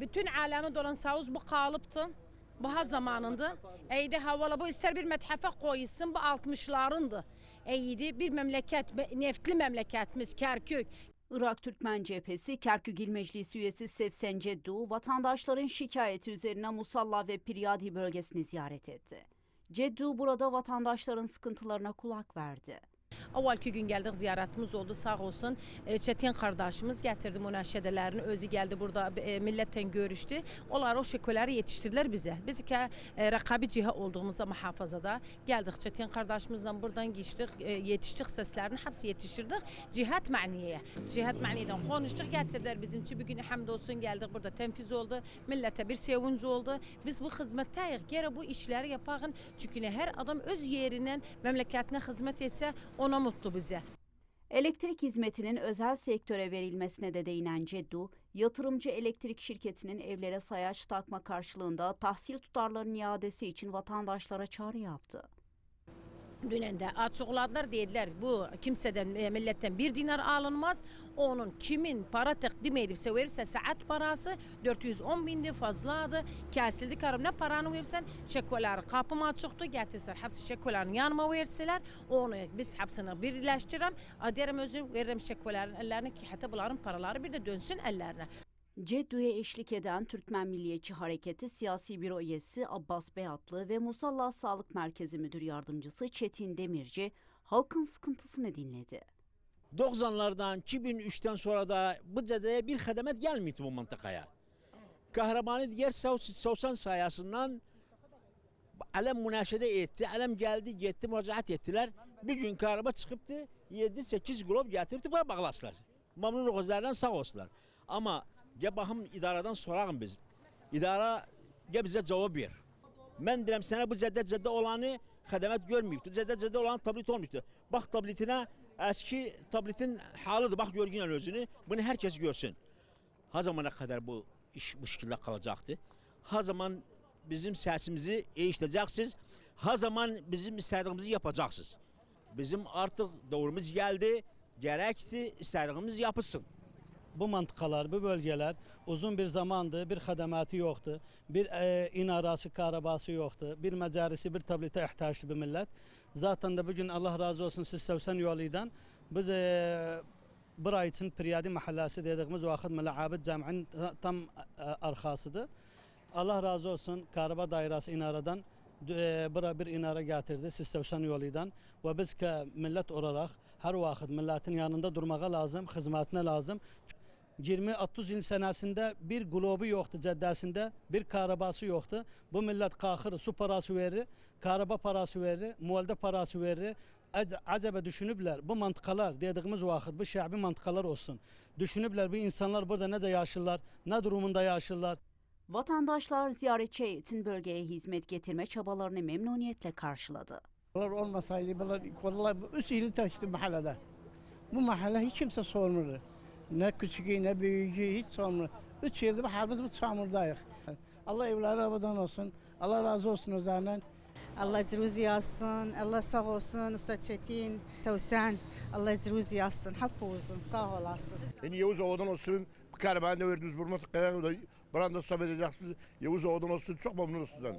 Bütün alemi dolan savuz bu kalıptı. Baha zamanında. Eydi havala bu ister bir methafe koyulsun bu 60'larındı. Eydi bir memleket, neftli memleketimiz Kerkük. Irak Türkmen Cephesi Kerkük İl Meclisi üyesi Sevsen Ceddu, vatandaşların şikayeti üzerine Musalla ve Piryadi bölgesini ziyaret etti. Ceddu burada vatandaşların sıkıntılarına kulak verdi. Avvalki gün geldik ziyaretimiz oldu sağ olsun. E, Çetin kardeşimiz getirdi münəşşədələrini özü geldi burada e, milletten görüştü. Onlar o şekoları yetiştirdiler bize. Biz ki e, rakabi cihe olduğumuzda muhafazada geldik Çetin kardeşimizden buradan geçtik e, yetiştik seslerini hepsi yetiştirdik. Cihat maniyeye. Cihat maniyeden konuştuk getirdiler bizim için bir gün hamdolsun geldik burada tenfiz oldu. Millete bir sevinç oldu. Biz bu hizmetteyiz. Gene bu işleri yapakın. Çünkü ne her adam öz yerinden memleketine hizmet etse ona mutlu bize. Elektrik hizmetinin özel sektöre verilmesine de değinen Ceddu, yatırımcı elektrik şirketinin evlere sayaç takma karşılığında tahsil tutarlarının iadesi için vatandaşlara çağrı yaptı. Dünən də açıqladılar, dedilər bu kimsədən, e, millətdən bir dinar alınmaz. Onun kimin para təqdim edibsə, verirsə saat parası 410 bindir, fazladır. Kəsildi karım, nə paranı verirsən, şəkoları qapım açıqdır, gətirsən, həbsi şəkoların yanıma versələr, onu biz həbsini birləşdirirəm, deyirəm özüm verirəm şəkoların əllərinə ki, hətta bunların paraları bir də dönsün əllərinə. Ceddu'ya eşlik eden Türkmen Milliyetçi Hareketi Siyasi Büro Üyesi Abbas Beyatlı ve Musalla Sağlık Merkezi Müdür Yardımcısı Çetin Demirci halkın sıkıntısını dinledi. 90'lardan 2003'ten sonra da bu cadeye bir xidmət gelmedi bu mıntıkaya. Kahramanı diğer Savsan sayəsindən Ələm münəşədə etdi. Ələm geldi, getdi, müracaət etdilər. Bir gün karaba çıxıbdı, 7-8 glob gətiribdi, bura bağlasılar. Mamnun özlərindən sağ olsunlar. Amma gəl baxım idarədən sorağım biz. İdara gəl bizə cavab ver. Mən deyirəm sənə bu cəddə cəddə olanı xədmət görməyibdi. Cəddə cəddə olan tablet olmayıbdı. Bax tabletinə əski tabletin halıdır. Bax görgünən özünü. Bunu hər kəs görsün. Ha zamana kadar bu iş bu şekilde kalacaktı. Ha zaman bizim sesimizi eşiteceksiniz. Ha zaman bizim istediğimizi yapacaksınız. Bizim artık doğrumuz geldi. Gerekti istediğimiz yapılsın. Bu mantıkalar, bu bölgeler uzun bir zamandır bir xədəməti yoxdur. Bir e, inarası, karabası yoxdur. Bir məcarisi, bir tablete ihtiyaçlı bir millət. Zaten de bugün Allah razı olsun siz Sevsen yoluydan biz e, bir için Priyadi Mahallesi dediğimiz vakit Məlabid Cəminin tam e, arxasıdır. Allah razı olsun Karaba Dairesi inaradan e, bura bir inara getirdi siz Sevsen yoluydan ve biz ki millet olarak her vakit milletin yanında durmağa lazım, hizmetine lazım. 20-30 il sənəsində bir qlobu yoxdur cəddəsində, bir karabası yoxdur. Bu millət qalxır, su parası verir, karaba parası verir, muhaldə parası verir. Ac- Acaba düşünüblər bu mantıqalar dediyimiz vaxt bu şəbi mantıqalar olsun. Düşünüblər bu insanlar burada necə yaşırlar, ne durumunda yaşırlar. Vatandaşlar ziyaretçi heyetin bölgeye hizmet getirme çabalarını memnuniyetle karşıladı. Bunlar olmasaydı bunlar konular üç ili taşıdı mahallede. Bu mahalle hiç kimse sormuyor. Ne küçüğü ne büyüğü hiç sormuyor. Üç yıldır bu halimiz bu çamurdayız. Allah evleri abadan olsun. Allah razı olsun üzerinden. Allah ciruzi yazsın, Allah sağ olsun, Usta Çetin, Tavsen, Allah ciruzi yazsın, hakkı olsun, sağ olasınız. Yani Yavuz Ova'dan olsun, bir kere ben de verdiniz burma tıkkaya, buran da sohbet edeceksiniz. Yavuz Ova'dan olsun, çok memnunuz sizden.